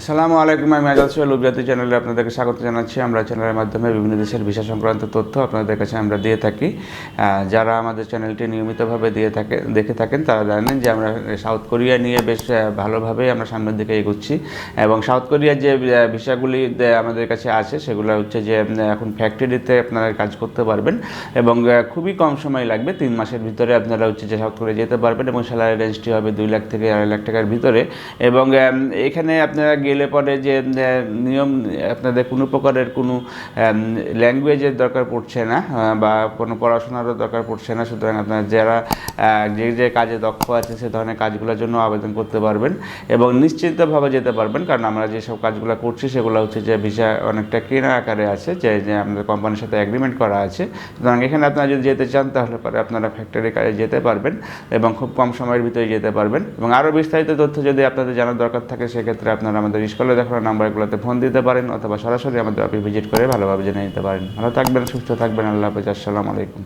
আসসালামু আলাইকুম আমি আজাদ সোহেল উপজাতি চ্যানেলে আপনাদেরকে স্বাগত জানাচ্ছি। আমরা চ্যানেলের মাধ্যমে বিভিন্ন দেশের ভিসা সংক্রান্ত তথ্য আপনাদের কাছে আমরা দিয়ে থাকি। যারা আমাদের চ্যানেলটি নিয়মিতভাবে দিয়ে থাকে দেখে থাকেন তারা জানেন যে আমরা সাউথ কোরিয়া নিয়ে বেশ আহ, ভালোভাবেই আমরা সামনের দিকে এগোচ্ছি। এবং সাউথ কোরিয়ার যে ভিসাগুলি আমাদের কাছে আছে সেগুলো হচ্ছে যে এখন ফ্যাক্টরিতে আপনারা কাজ করতে পারবেন এবং খুবই কম সময় লাগবে তিন মাসের ভিতরে আপনারা হচ্ছে যে সাউথ কোরিয়া যেতে পারবেন এবং স্যালারি রেঞ্জটি হবে দুই লাখ থেকে আড়াই লাখ টাকার ভিতরে। এবং এখানে আপনারা গেলে পরে যে নিয়ম, আপনাদের কোনো প্রকারের কোনো ল্যাঙ্গুয়েজের দরকার পড়ছে না বা কোনো পড়াশোনারও দরকার পড়ছে না। সুতরাং আপনারা যারা যে যে কাজে দক্ষ আছে, সে ধরনের কাজগুলোর জন্য আবেদন করতে পারবেন এবং নিশ্চিন্তভাবে যেতে পারবেন। কারণ আমরা যেসব কাজগুলো করছি, সেগুলো হচ্ছে যে ভিসা অনেকটা কেনা আকারে আছে, যে যে আমাদের কোম্পানির সাথে অ্যাগ্রিমেন্ট করা আছে। সুতরাং এখানে আপনারা যদি যেতে চান, তাহলে পরে আপনারা ফ্যাক্টরি কাজে যেতে পারবেন এবং খুব কম সময়ের ভিতরে যেতে পারবেন। এবং আরও বিস্তারিত তথ্য যদি আপনাদের জানার দরকার থাকে, সেক্ষেত্রে আপনারা আমাদের স্কুলে দেখানো নাম্বারগুলোতে ফোন দিতে পারেন অথবা সরাসরি আমাদের অফিস ভিজিট করে ভালোভাবে জেনে নিতে পারেন। ভালো থাকবেন, সুস্থ থাকবেন, আল্লাহ হাফিজ, আসসালামু আলাইকুম।